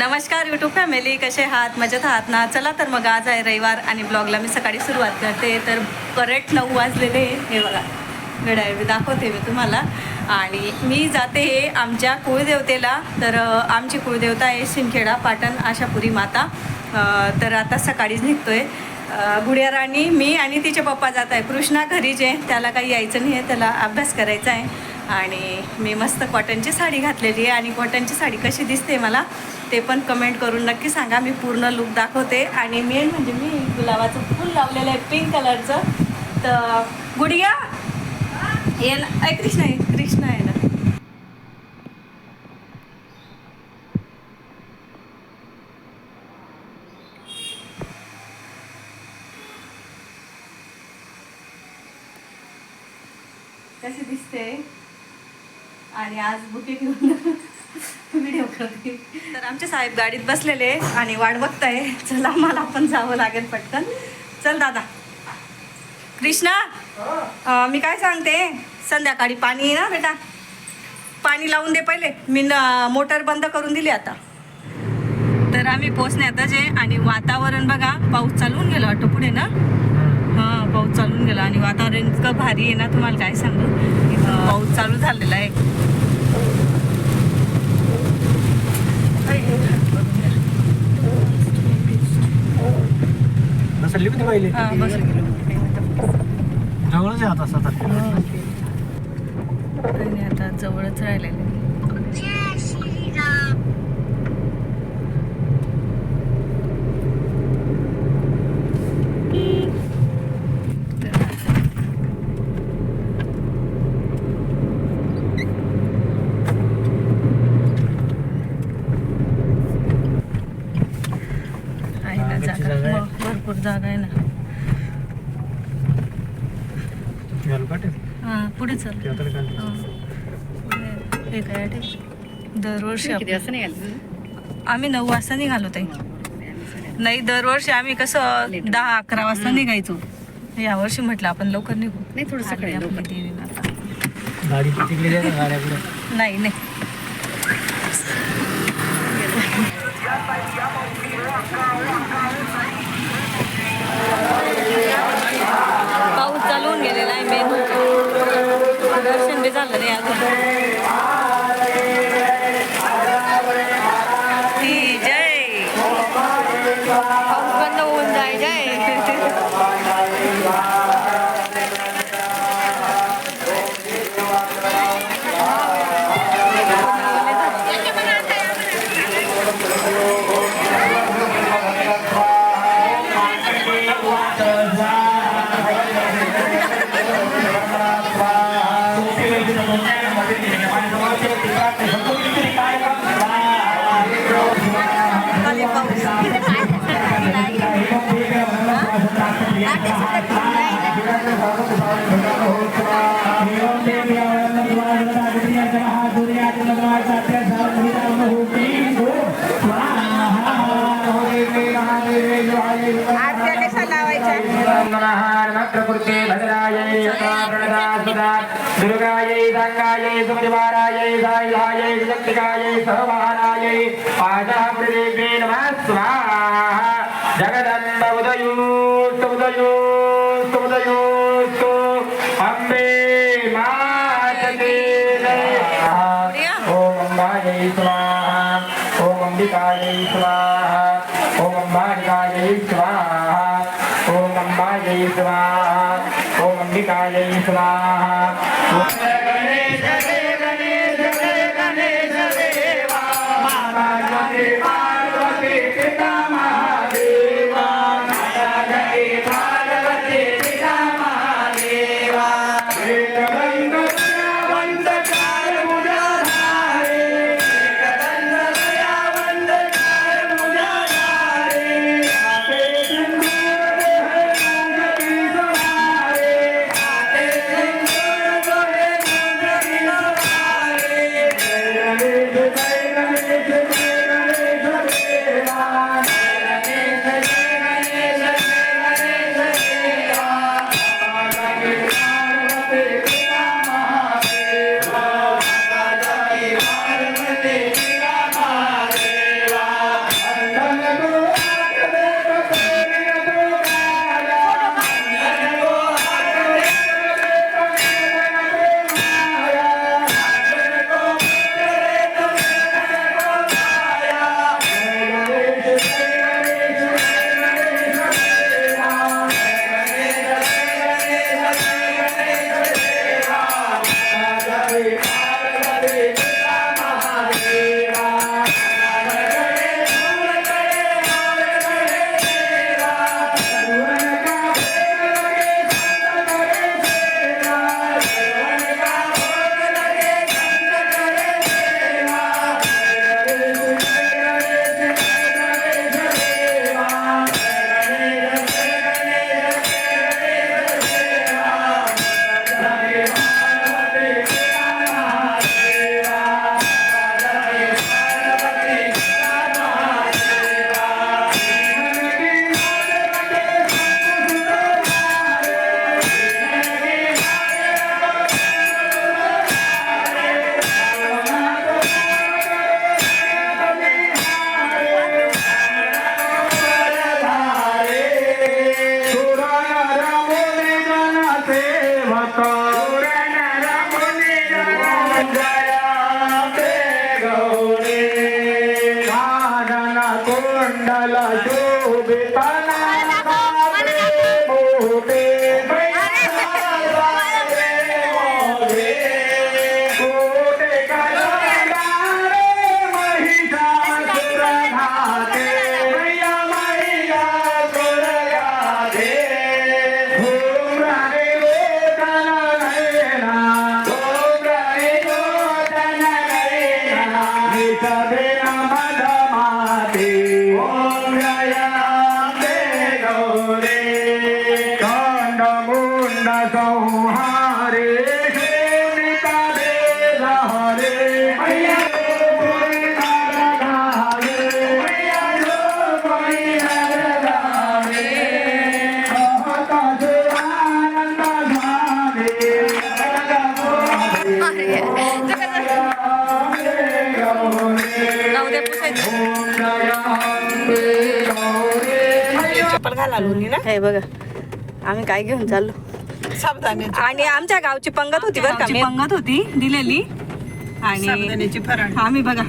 नमस्कार YouTube family कसे आहात? मजेत आहात ना? चला तर मग आज आहे रविवार आणि ब्लॉगला मी सकाळी सुरुवात करते. तर करेक्ट नऊ वाजलेले हे बघा. घड्याळ मी दाखवते मी तुम्हाला. आणि मी जाते हे आमच्या कुळदेवतेला. तर आमची कुळदेवता आहे शिंदखेडा पाटण आशापुरी माता. तर आता सकाळीच निघतो आहे गुडिया राणी मी आणि तिचे पप्पा जात आहे. कृष्णा घरी जे त्याला काही यायचं नाही आहे. त्याला अभ्यास करायचा आहे. आणि मी मस्त कॉटनची साडी घातलेली आहे. आणि कॉटनची साडी कशी दिसते मला ते पण कमेंट करून नक्की सांगा. मी पूर्ण लुक दाखवते. आणि मेन म्हणजे मी गुलाबाचं फूल लावलेलं आहे पिंक कलरचं तर गुडिया. ये ना. ऐ कृष्णा आहे कृष्णा आहे ना कशी दिसते आणि आज बुके घेऊन व्हिडिओ करते. तर आमचे साहेब गाडीत बसलेले आणि वाट बघताय. चला मला पण जावं लागेल पटकन. चल दादा. कृष्णा मी काय सांगते? संध्याकाळी पाणी ना बेटा. पाणी लावून दे पहिले. मी न- मोटर बंद करून दिली आता. तर आम्ही पोचण्यातच आहे आणि वातावरण बघा. पाऊस चालवून गेला वाटतं पुढे ना? हां पाऊस चालून गेला आणि वातावरण इतकं भारी आहे ना तुम्हाला काय सांगू? पाऊस चालू झालेला आहे. बसली किती पहिले? हां बस जवळच आहे आता सात आठ किलोमीटर. काही नाही आता जवळच राहिलेले आहे ना जागाची जागा जागा आहे. मग भरपूर जागा आहे ना? हां पुढे चल. हां. हे काय? दरवर्षी किती आपण- असं नाही घालत आम्ही नऊ वाजता निघालो ताई. नाही दरवर्षी आम्ही कसं. दहा अकरा वाजता निघायचो. या वर्षी म्हटलं आपण लवकर निघू. नाही थोडं आली सकाळी आपली लवकर. देवी माता. गाडी तिकडे गेल्या गाड्या पुढे. नाही नाही. ಮುಂದೆ ನಮ್ಮ ಟಿಕೆಟ್ ಸಂಪೂರ್ಣ దండ ఉదయూస్తు ఉదయూస్తు ఉదయూస్తు అంబే మాతీ ఓం అంబాయై స్వాహ ఓం అంబికాయై స్వాహ ఓం అంబాలికాయై స్వాహ cabeza. ना? हे बघा आम्ही काय घेऊन चाललो? साबुदाण्याची. आणि आमच्या गावची पंगत होती बरं का पंगत होती दिलेली. आणि आम्ही बघा.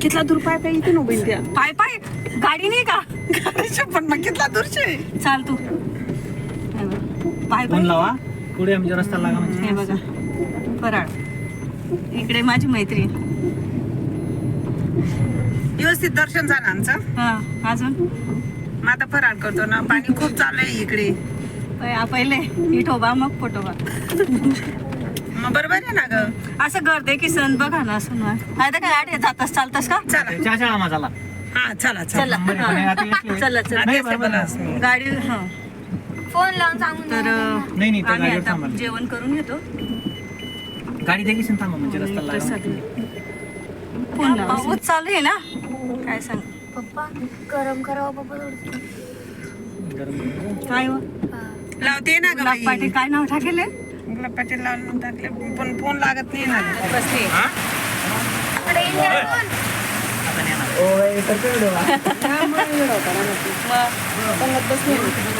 कितला दूर पाय पाय इथे उभी त्या पाय पाय गाडी नाही का? पण मग कितला दूरचे? चाल तू. हे बघ. पाय पाय. लावा. पुढे आमच्या रस्ता लागा म्हणजे. हे बघा फराळ. इकडे माझी मैत्रीण व्यवस्थित दर्शन झालं आमचं. हा अजून? मग आता फराळ करतो ना. पाणी खूप चालू आहे इकडे पहिले इठोबा मग फोटोबा मग बरोबर आहे ना ग? असं गर्दे की सण बघा ना असं ना आता काय आठ जातास चालतास का? चला. चहा शाळा माझाला हा चला चला. चला. हा. चला नाही, बरोबर. आहे. गाडी हा. फोन लावून सांगून तर नाही, नाही, त्या आम्ही गाडीवर आता थांबा. जेवण करून घेतो. गाडी देखील थांबा म्हणजे रस्ता लागा पुन्हा पाऊस चालू आहे ना? काय सांग? पप्पा गरम करावं पप्पा थोडं गरम काय हो? लावते ना ग गुलाब पाटील काय नाव टाकेले? गुलाब पाटील लावून टाकले. पण फोन लागत नाही ना. ग. बसली इकडे इंडिया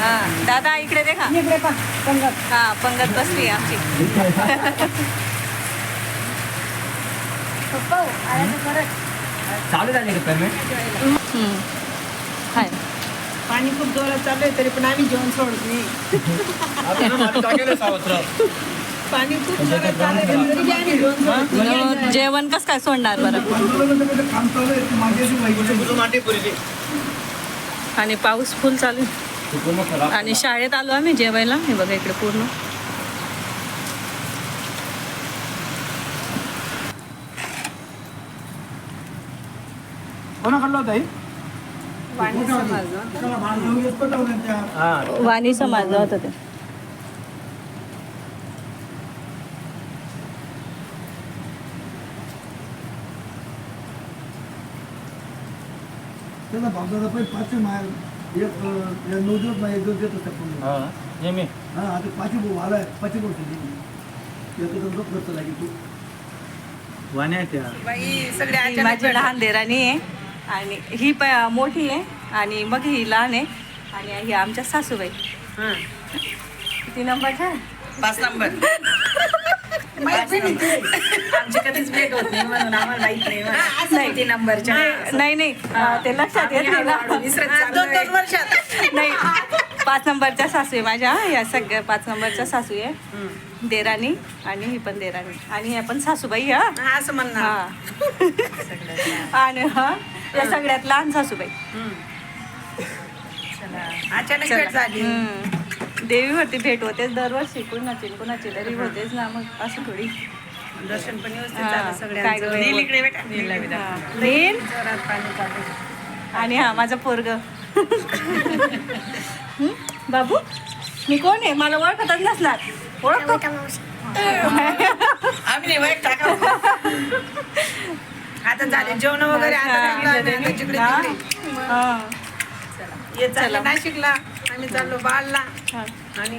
हा. दादा इकडे दे का हा पंगत बसली आमची. पप्पा हो, आला तर खरंच चालू झाले का पेमेंट हाय. पाणी खूप जोरात चालू आहे तरी पण आम्ही जेवण सोडत नाही. पाणी खूप जोरात चालू आहे तरी आम्ही जेवण सोडत नाही. अं, जेवण कस काय सोडणार बरं? आणि पाऊस फुल चालू आहे. आणि शाळेत आलो आम्ही जेवायला. हे बघा इकडे पूर्ण. कोणा खाल्ला होता? हा. वाणी समाजला होतं ते त्याला पण पाचशे माय एक नऊ दिवस नाही एक दिवस देत असतात पूर्ण. हा. नेहमी. हा आता पाचशे भाऊ आलाय पाचशे याचा जो खर्च लागेल तू. वाण्या त्या. बाई सगळे अचानक माझी लहान देराणी आहे. आणि ही प मोठी आहे आणि मग ही लहान आहे आणि ही आमच्या सासूबाई. हा. किती नंबरच्या पाच नंबर आमची कधीच भेट होत नाही म्हणून आम्हाला माहीत नाही नाही. किती नंबरच्या नाही नाही अं, ते लक्षात येत नाही ना. दोन दोन वर्षात. नाही. पाच नंबरच्या सासू आहे माझ्या. या सगळ्या पाच नंबरच्या सासू आहे. देराणी आणि ही पण देराणी. आणि ह्या पण सासूबाई हा? हा, असं म्हणणार. हा. आणि हा या सगळ्यात लहान सासूबाई. अचानक भेट. झाली. हम्म. देवीवरती भेट होतेच दरवर्षी. कुणाची कुणाची तरी होतेच ना मग असं थोडी. दर्शन पण. आणि हा माझा पोरग. बाबू मी कोण आहे? मला ओळखतच नसणार. ओळखतो. आम्ही आता झाले जेवण वगैरे आता जिकडे. ये चाललं. नाशिकला आम्ही चाललो बालला हा. आणि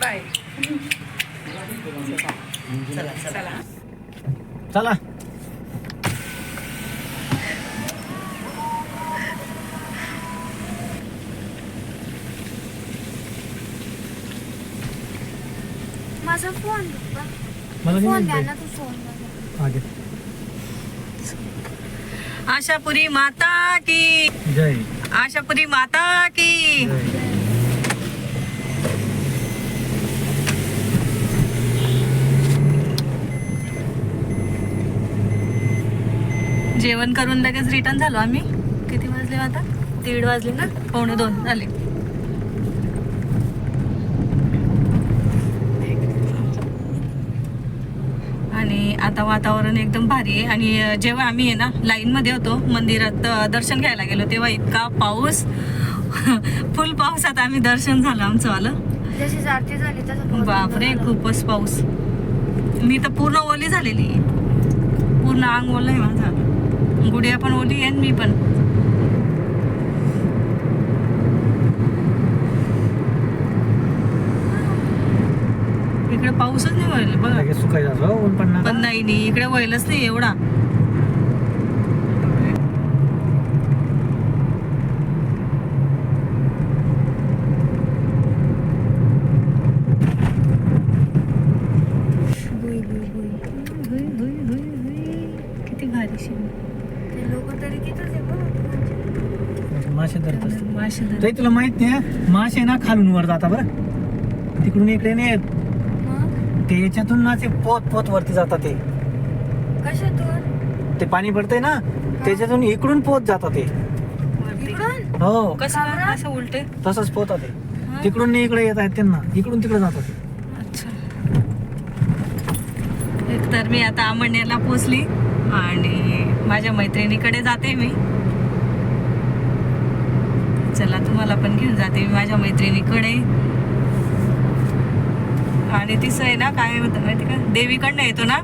बाय. चला चला. चला. माझा फोन फोन माहिती. तू फोन घे. आशापुरी माता की. जय. आशापुरी माता की. जय जेवण करून लगेच रिटर्न झालो आम्ही. किती वाजले आता? दीड वाजले ना? पावणे दोन झाले आणि आता वातावरण एकदम भारी आहे. आणि जेव्हा आम्ही आहे ना लाईनमध्ये होतो मंदिरात दर्शन घ्यायला गेलो तेव्हा इतका पाऊस. फुल पावसात आम्ही दर्शन झालं आमचं आलं बापरे. खूपच पाऊस. मी तर पूर्ण ओली झालेली. आहे. पूर्ण अंग ओलं आहे माझा. गुडिया पण ओली आहे मी पण. इकडे पाऊसच नाही व्हायला बघा. सुकायला ऊन पडणार. पण नाही नाही इकडे व्हायलाच नाही एवढा. किती भारी शिव ते लोक तरी तिथंच आहे बघ. मासे धरत धर. तरी तुला माहीत नाही मासे ना खालून वर जाता बरं. तिकडून इकडे नाही येत. ते याच्यातून ना ते पोत पोत वरती जातात ते. कशातून? ते पाणी पडतंय ना त्याच्यातून इकडून पोत जातात ते. इकडून? हो. कसं काय? असं उलटे? तसंच पोतात ते. तिकडून नाही इकडे येत आहेत त्यांना इकडून तिकडे जातात ते. अच्छा. एक तर मी आता आमण्याला पोचली आणि माझ्या मैत्रिणीकडे जाते मी. चला तुम्हाला पण घेऊन जाते मी माझ्या मैत्रिणीकडे. आणि तिचं आहे ना काय होतं माहिती का? देवीकडनं येतो ना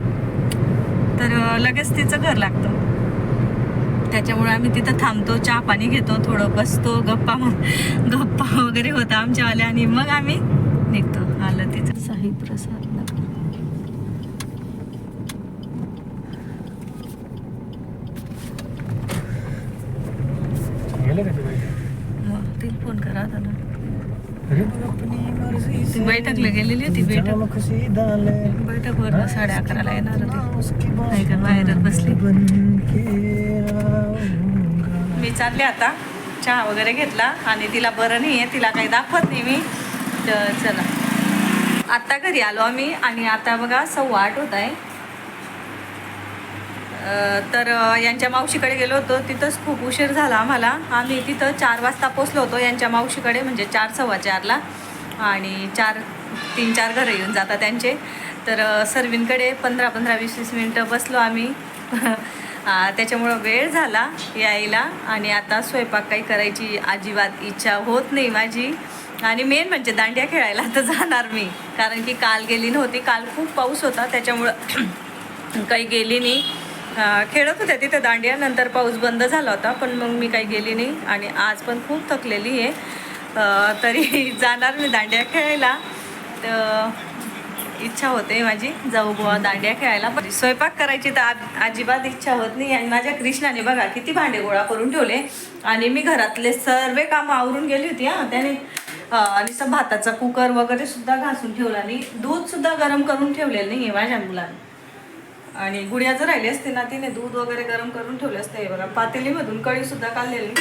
तर लगेच तिचं घर लागतं. त्याच्यामुळे आम्ही तिथं थांबतो चहा पाणी घेतो थोडं बसतो गप्पा गप्पा वगैरे होता आमच्यावाल्या आणि मग आम्ही निघतो. आलं तिथं साई प्रसाद गेले का ते बैठक? तिला फोन करा आता ना अरे अपनी मर्जी ती से बैठकला गेलेली होती बैठक. बैठकवर साडे अकराला येणार होती. उसकी नाही का बाहेरच बसली. मी चालले आता. चहा वगैरे घेतला आणि तिला बरं नाही आहे तिला काही दाखवत नाही मी. तर चला. आत्ता घरी आलो आम्ही आणि आता बघा सव्वा आठ होत आहे. तर यांच्या मावशीकडे गेलो होतो. तिथंच खूप उशीर झाला आम्हाला. आम्ही तिथं चार वाजता पोचलो होतो यांच्या मावशीकडे म्हणजे चार सव्वा चारला. आणि चार तीन चार घरं येऊन जातात त्यांचे. तर सर्वींकडे पंधरा पंधरा वीस वीस मिनटं बसलो आम्ही. त्याच्यामुळं वेळ झाला यायला आणि आता स्वयंपाक काही करायची अजिबात इच्छा होत नाही माझी. आणि मेन म्हणजे दांडिया खेळायला तर जाणार मी. कारण की काल गेली नव्हती काल खूप पाऊस होता त्याच्यामुळं काही गेली नाही. खेळत होत्या तिथे दांडिया नंतर पाऊस बंद झाला होता पण मग मी काही गेली नाही. आणि आज पण खूप थकलेली आहे. तरी जाणार मी दांडिया खेळायला. तर इच्छा होते माझी. जाऊ बुवा दांडिया खेळायला. पण स्वयंपाक करायची तर आ- अजिबात इच्छा होत नाही. आणि माझ्या कृष्णाने बघा किती भांडे गोळा करून ठेवले. आणि मी घरातले सर्व कामं आवरून गेली होती हा. त्याने आणि सब भाताचा कुकर वगैरे सुद्धा घासून ठेवला आणि दूध सुद्धा गरम करून ठेवलेलं नाही आहे माझ्या मुलांनी. आणि गुडिया जर राहिली असते ना तिने दूध वगैरे गरम करून ठेवले असते. बघा पातेलीमधून कढीसुद्धा काढलेली.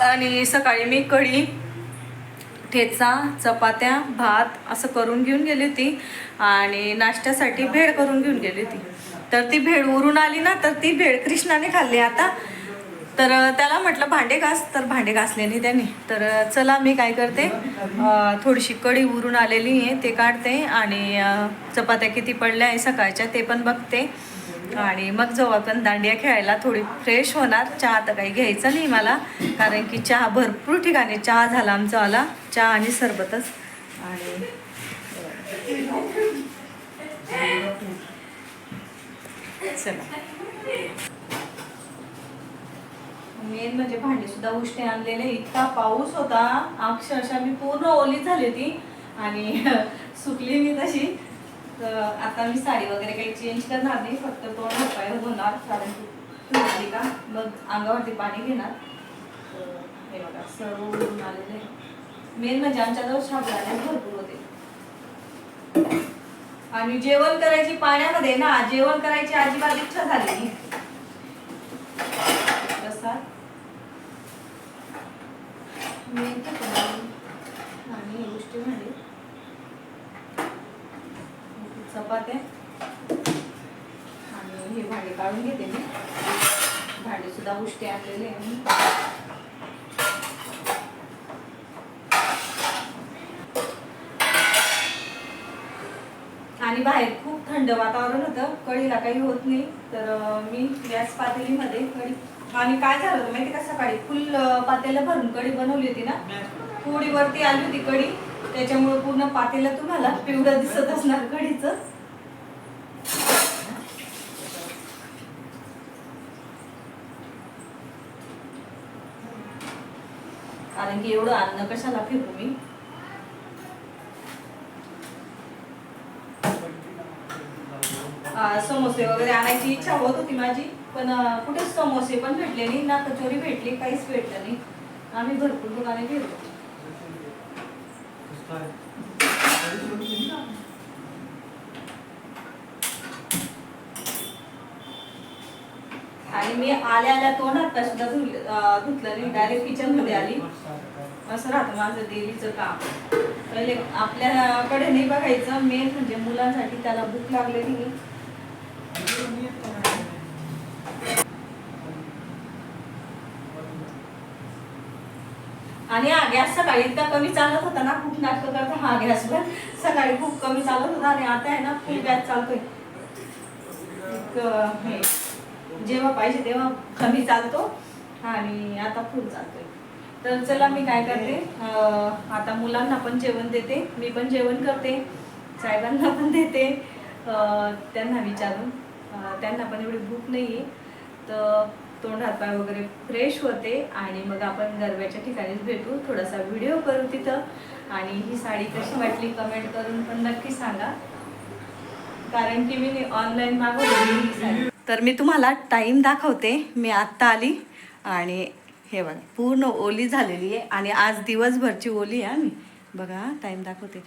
आणि सकाळी मी कढी ठेचा चपात्या भात असं करून घेऊन गेली होती आणि नाश्त्यासाठी भेळ करून घेऊन गेली होती. तर ती भेळ उरून आली ना तर ती भेळ कृष्णाने खाल्ली. आता तर त्याला म्हटलं भांडे घास. तर भांडे घासले नाही त्याने. तर चला मी काय करते? थोडीशी कढी उरून आलेली आहे ते काढते आणि चपात्या किती पडल्या आहे सकाळच्या ते पण बघते. आणि मग जाऊ आपण दांडिया खेळायला थोडी फ्रेश होणार चहा तर काही घ्यायचा नाही मला कारण की चहा भरपूर ठिकाणी चहा झाला आमचा आला चहा आणि सरबतच. आणि चला. मेन म्हणजे भांडी सुद्धा उष्णे आणलेले इतका पाऊस होता अक्षरशः मी पूर्ण ओली झाली ती आणि सुकली मी तशी. तर आता मी साडी वगैरे काही चेंज करणार नाही फक्त तोंड हातपाय होणार कारण की का मग अंगावरती पाणी घेणार. हे बघा सर्व आलेले मेन म्हणजे आमच्याजवळ झाले भरपूर होते. आणि जेवण करायची पाण्यामध्ये ना जेवण करायची अजिबात इच्छा झाली तसा मी आणि गोष्टी म्हणजे चपात्या. आणि हे भांडे काढून घेते मी. भांडेसुद्धा उष्टे आणलेले आहे मी. आणि बाहेर खूप थंड वातावरण होतं. कढीला काही होत नाही. तर मी गॅस पातेलीमध्ये कढी आणि काय झालं होतं माहिती का सकाळी? फुल पातेला भरून कढी बनवली होती ना? थोडी वरती आली होती कढी. त्याच्यामुळे पूर्ण पातेला तुम्हाला पिवडं दिसत असणार कढीचं. कारण की एवढं अन्न कशाला फिरू मी? समोसे वगैरे आणायची इच्छा होत होती माझी पण कुठेच समोसे पण भेटले नाही ना कचोरी भेटली काहीच भेटलं नाही. आम्ही भरपूर दुकाने गेलो आणि मी आल्या आल्या तोंड आता सुद्धा धुल धुतलं नाही. डायरेक्ट किचनमध्ये आली. असं राहतं माझं डेलीचं काम. पहिले आपल्याकडे नाही बघायचं. मेन म्हणजे मुलांसाठी त्याला भूक लागलेली आणि हा गॅस सकाळी इतका कमी चालत होता ना खूप नाटक करता हा गॅस. पण सकाळी खूप कमी चालत होता आणि आता आहे ना फुल गॅस चालतोय. एक, हे, जेव्हा पाहिजे तेव्हा कमी चालतो. आणि आता फुल चालतोय. तर चला मी काय करते आता मुलांना पण जेवण देते मी पण जेवण करते साहेबांना पण देते त्यांना विचारून. त्यांना पण एवढी भूक नाही आहे तर तोंड हातपाय वगैरे फ्रेश होते आणि मग आपण गरब्याच्या ठिकाणीच भेटू. थोडासा व्हिडिओ करू तिथं. आणि ही साडी कशी वाटली कमेंट करून पण नक्की सांगा. कारण की मी ऑनलाईन मागवलेली ही साडी. तर मी तुम्हाला टाईम दाखवते. मी आत्ता आली आणि हे बघा पूर्ण ओली झालेली आहे आणि आज दिवसभरची ओली आहे मी बघा टाईम दाखवते.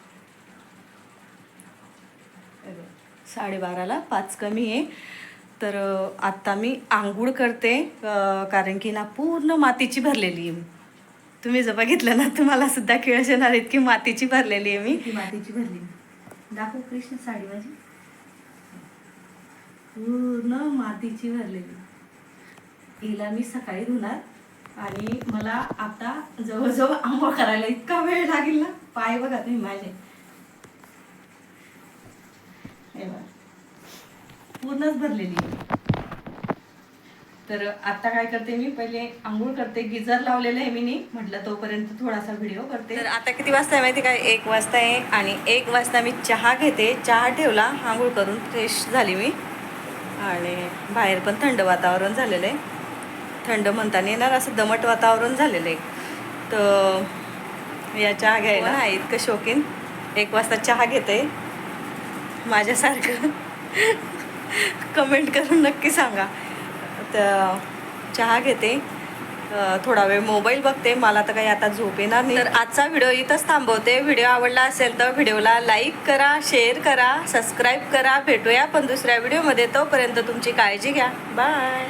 साडेबाराला पाच कमी आहे. तर आत्ता मी आंघोळ करते कारण की ना पूर्ण मातीची भरलेली आहे मी. तुम्ही जर बघितलं ना तुम्हाला सुद्धा खेळ येणार इतकी मातीची भरलेली आहे मी. मातीची भरलेली? दाखव कृष्ण साडी माझी पूर्ण मातीची भरलेली. हिला मी सकाळी धुणार आणि मला आता जवळजवळ आंघोळ करायला इतका वेळ लागेल ना. पाय बघा तुम्ही माझे. पूर्णच भरलेली. तर आता काय करते मी? पहिले आंघोळ करते. गिजर लावलेलं आहे मी नी म्हटलं तोपर्यंत थोडासा व्हिडिओ करते. तर आता किती वाजता आहे माहिती काय एक वाजता आहे आणि एक वाजता मी चहा घेते. चहा ठेवला. आंघोळ करून फ्रेश झाली मी. आणि बाहेर पण थंड वातावरण झालेलं आहे. थंड म्हणताना येणार असं दमट वातावरण झालेलं आहे. तर या चहा घ्यायला. आहे इतकं शौकीन? एक वाजता चहा घेते. माझ्यासारखं. कमेंट करून नक्की सांगा. तर चहा घेते. थोडा वेळ मोबाईल बघते. मला तर काही आता झोप येणार नाही. तर आजचा व्हिडिओ इथंच थांबवते. व्हिडिओ आवडला असेल तर व्हिडिओला लाईक करा शेअर करा सबस्क्राईब करा. भेटूया पण दुसऱ्या व्हिडिओमध्ये. तोपर्यंत तुमची काळजी घ्या. बाय.